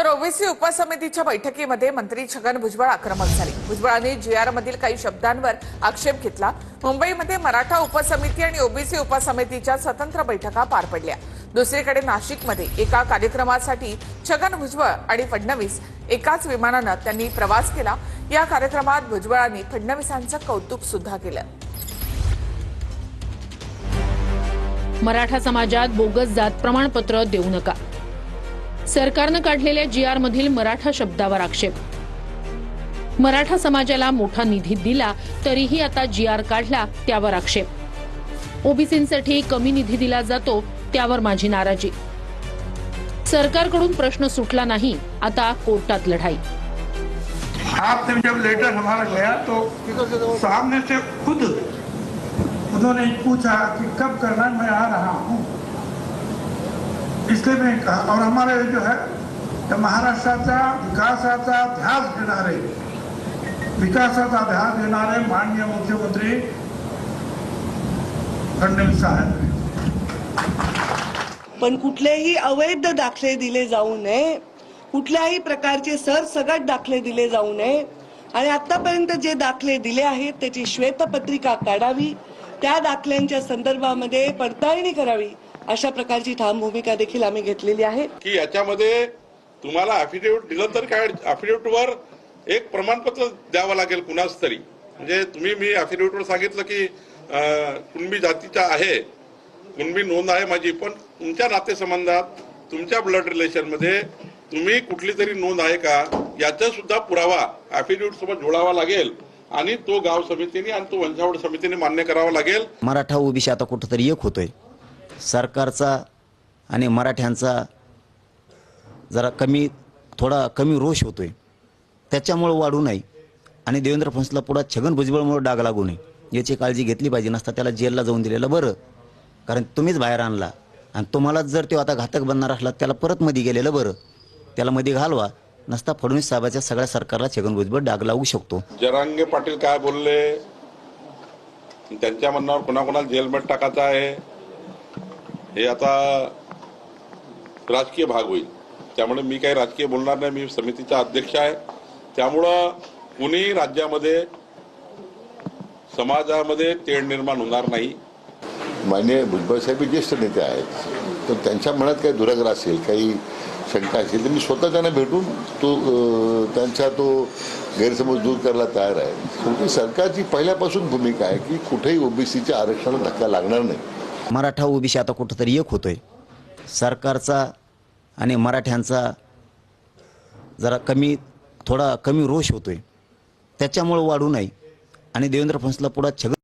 तर ओबीसी उपसमितीच्या बैठकीमध्ये मंत्री छगन भुजबळ आक्रमक झाले. भुजबळांनी जीआर मधील काही शब्दांवर आक्षेप घेतला. मुंबईमध्ये मराठा उपसमिती आणि ओबीसी उपसमितीच्या स्वतंत्र बैठका पार पडल्या. दुसरीकडे नाशिकमध्ये एका कार्यक्रमासाठी छगन भुजबळ आणि फडणवीस एकाच विमानानं त्यांनी प्रवास केला. या कार्यक्रमात भुजबळांनी फडणवीसांचं कौतुक सुद्धा केलं. मराठा समाजात बोगस जात प्रमाणपत्र देऊ नका. सरकारनं काढलेल्या जी आर मधील मराठा शब्दावर आक्षेप. मराठा समाजाला मोठा निधी दिला तरीही आता जी आर काढला त्यावर आक्षेप. ओबीसींसाठी कमी निधी दिला जातो त्यावर माझी नाराजी. सरकारकडून प्रश्न सुटला नाही आता कोर्टात लढाई. आपने जब लेटर हमारा गया तो सामने से खुद उन्होंने पूछा कि कब करना मैं आ रहा हूँ। इसलिए मैं कहा और हमारे जो है महाराष्ट्राचा विकासाचा ध्यास घेणारे विकासाचा ध्यास घेणारे माननीय मुख्यमंत्री फडणवीस साहेब पण कुठलेही अवैध दाखले दिले जाऊ नये कुठल्याही प्रकारचे सरसगट दाखले दिले जाऊ नये आणि आतापर्यंत जे दाखले दिले आहेत त्याची श्वेतपत्रिका काढावी त्या दाखल्यांच्या संदर्भामध्ये पडताळणी करावी अशा प्रकारची ठाम भूमिका देखील आम्ही घेतलेली आहे. की याच्यामध्ये तुम्हाला अफिडेव्हिट दिलं तर काय अफिडेव्हिटवर एक प्रमाणपत्र द्यावं लागेल कुणाच तरी. म्हणजे तुम्ही मी अफिडेव्हिटवर सांगितलं की कुणबी जातीचा आहे कुणबी नोंद आहे माझी पण तुमच्या नातेसंबंधात तुमच्या ब्लड रिलेशनमध्ये तुम्ही कुठली तरी नोंद आहे का? याचा सुद्धा पुरावा अफिडेव्हिट सोबत जोडावा लागेल आणि तो गाव समितीने आणि तो वंशावळ समितीने मान्य करावा लागेल. मराठा ओबीसी आता कुठंतरी एक होतोय. सरकारचा आणि मराठ्यांचा जरा कमी थोडा कमी रोष होतो आहे त्याच्यामुळं वाढू नये. आणि देवेंद्र फणसला पुढा छगन भुजबळमुळे डाग लागू नये. याची काळजी घेतली पाहिजे नसता त्याला जेलला जाऊन दिलेलं बरं. कारण तुम्हीच बाहेर आणला. आणि तुम्हालाच जर तो आता घातक बनणार असला त्याला परत मध्ये गेलेलं बरं. त्याला मध्ये घालवा. नसता फडणवीस साहेबाच्या सगळ्या सरकारला छगन भुजबळ डाग लागू शकतो. जरांगे पाटील काय बोलले? त्यांच्या म्हणण्यावर कोणाकोणाला जेलमध्ये टाकायचं आहे? हे आता राजकीय भाग होईल. त्यामुळे मी काही राजकीय बोलणार नाही मी समितीचा अध्यक्ष आहे. त्यामुळं कुणी राज्यामध्ये समाजामध्ये तेढ निर्माण होणार नाही. मान्य भुजबळ साहेब ज्येष्ठ नेते आहेत. तर त्यांच्या मनात काही दुराग्रह असेल काही शंका असेल तर मी स्वतः त्यांना भेटून तो त्यांचा तो गैरसमज दूर करायला तयार आहे. शेवटी सरकारची पहिल्यापासून भूमिका आहे की कुठेही ओबीसीच्या आरक्षणाला धक्का लागणार नाही. मराठा ओबीसी आता कुठंतरी एक होतोय. सरकारचा आणि मराठ्यांचा जरा कमी थोडा कमी रोष होतोय. त्याच्यामुळं वाढू नये आणि देवेंद्र फणसला पुढं छग